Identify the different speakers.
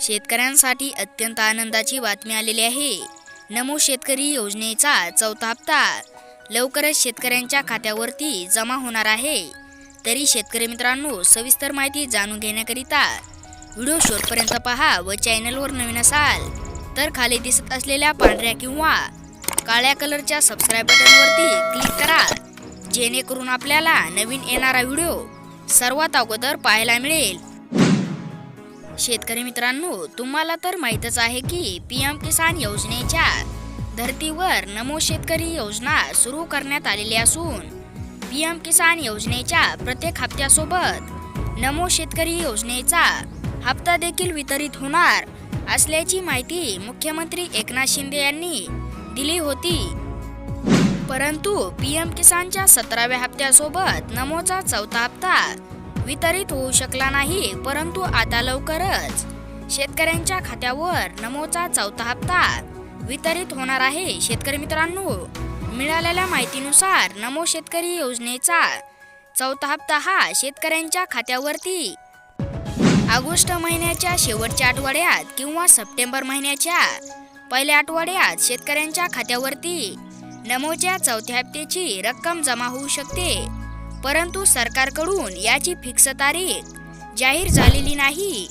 Speaker 1: शेतकऱ्यांसाठी अत्यंत आनंदाची बातमी आलेली आहे. नमो शेतकरी योजनेचा चौथा हप्ता लवकरच शेतकऱ्यांच्या खात्यावरती जमा होणार आहे. तरी शेतकरी मित्रांनो सविस्तर माहिती जाणून घेण्याकरिता व्हिडिओ शोधपर्यंत पहा व चॅनलवर नवीन असाल तर खाली दिसत असलेल्या पांढऱ्या किंवा काळ्या कलरच्या सबस्क्राईब बटनवरती क्लिक करा. जेणेकरून आपल्याला नवीन येणारा व्हिडिओ सर्वात अगोदर पाहायला मिळेल. शेतकरी मित्रांनो तुम्हाला तर माहीतच आहे की पी एम किसान योजनेच्या धर्तीवर नमो शेतकरी योजना सुरू करण्यात आलेली असून पी एम किसान योजनेच्या प्रत्येक हप्त्यासोबत नमो शेतकरी योजनेचा हप्ता देखील वितरित होणार असल्याची माहिती मुख्यमंत्री एकनाथ शिंदे यांनी दिली होती. परंतु पी एम किसानच्या सतराव्या हप्त्यासोबत नमोचा चौथा हप्ता वितरित होऊ शकला नाही परंतु आता लवकरच. शेतकऱ्यांच्या खात्यावर नमोचा चौथा हप्ता वितरित होणार आहे शेतकरी मित्रांनो. मिळालेल्या माहितीनुसार नमो शेतकरी योजनेचा चौथा हप्ता हा शेतकऱ्यांच्या खात्यावरती. ऑगस्ट महिन्याच्या शेवटच्या आठवड्यात किंवा सप्टेंबर महिन्याच्या पहिल्या आठवड्यात शेतकऱ्यांच्या खात्यावरती नमोच्या चौथ्या हप्त्याची रक्कम जमा होऊ शकते. परंतु सरकारकडून याची फिक्स तारीख जाहीर झालेली नाही.